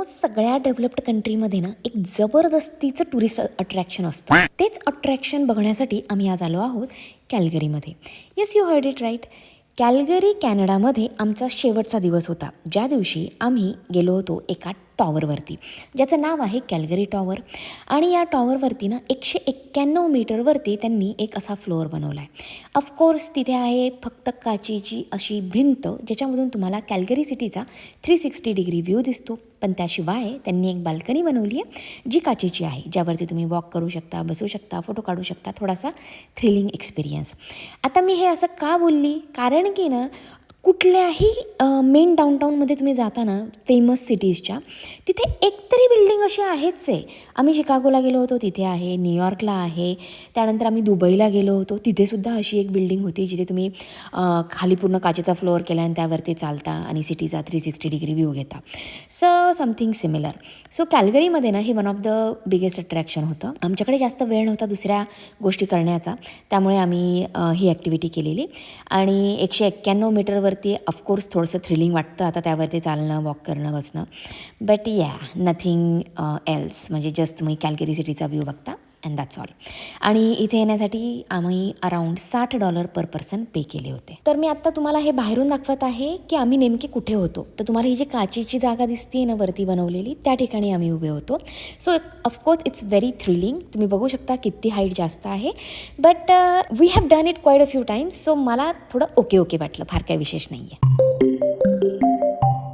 Almost सगळ्या developed कंट्रीमध्ये ना एक जबरदस्तीचं टुरिस्ट अट्रॅक्शन असतं. तेच अट्रॅक्शन बघण्यासाठी आम्ही आज आलो आहोत कॅलगरीमध्ये. Yes you heard it right Calgary कॅनडामध्ये आमचा शेवटचा दिवस होता. ज्या दिवशी आम्ही गेलो होतो एका टॉवरवरती. ज्याचं नाव आहे कॅलगरी टॉवर. आणि या टॉवरवरती ना एकशे एक्क्याण्णव मीटरवरती त्यांनी एक असा फ्लोअर बनवला आहे ऑफकोर्स तिथे आहे फक्त काचेची अशी भिंत ज्याच्यामधून तुम्हाला कॅलगरी सिटीचा थ्री सिक्स्टी डिग्री व्ह्यू दिसतो. पण त्याशिवाय त्यांनी एक बाल्कनी बनवली आहे जी काचेची आहे ज्यावरती तुम्ही वॉक करू शकता बसू शकता फोटो काढू शकता थोडासा थ्रिलिंग एक्सपिरियन्स आता मी हे असं का बोलली? कारण की ना कुठल्याही मेन डाऊनटाऊनमध्ये तुम्ही जाता ना फेमस सिटीजच्या तिथे एकतरी बिल्डिंग अशी आहेच आहे. आम्ही शिकागोला गेलो होतो तिथे आहे न्यूयॉर्कला आहे. त्यानंतर आम्ही दुबईला गेलो होतो तिथेसुद्धा अशी एक बिल्डिंग होती जिथे तुम्ही खाली पूर्ण काचेचा फ्लोअर केला आणि त्यावरती चालता आणि सिटीचा थ्री सिक्स्टी डिग्री व्ह्यू घेता. सो समथिंग सिमिलर सो कॅलगरीमध्ये ना हे one of the biggest attraction होतं. आमच्याकडे जास्त वेळ नव्हता दुसऱ्या गोष्टी करण्याचा. त्यामुळे आम्ही ही ॲक्टिव्हिटी केलेली. आणि एकशे एक्क्याण्णव मीटरवरती ऑफकोर्स थोडंसं थ्रिलिंग वाटतं. आता त्यावरती चालणं वॉक करणं बसणं. बट या नथिंग एल्स म्हणजे जस्ट तुम्ही कॅलगरी सिटीचा व्ह्यू बघता. अँड दॅट्स ऑल आणि इथे येण्यासाठी आम्ही अराऊंड साठ डॉलर पर पर्सन पे केले होते. तर मी आत्ता तुम्हाला हे बाहेरून दाखवत आहे की आम्ही नेमके कुठे होतो. तर तुम्हाला ही जी काचेची जागा दिसते ना वरती बनवलेली त्या ठिकाणी आम्ही उभे होतो. So of course it's very thrilling तुम्ही बघू शकता किती हाईट जास्त आहे. But we have done it quite a few times so मला थोडं ओके ओके वाटलं. फार काही विशेष नाही आहे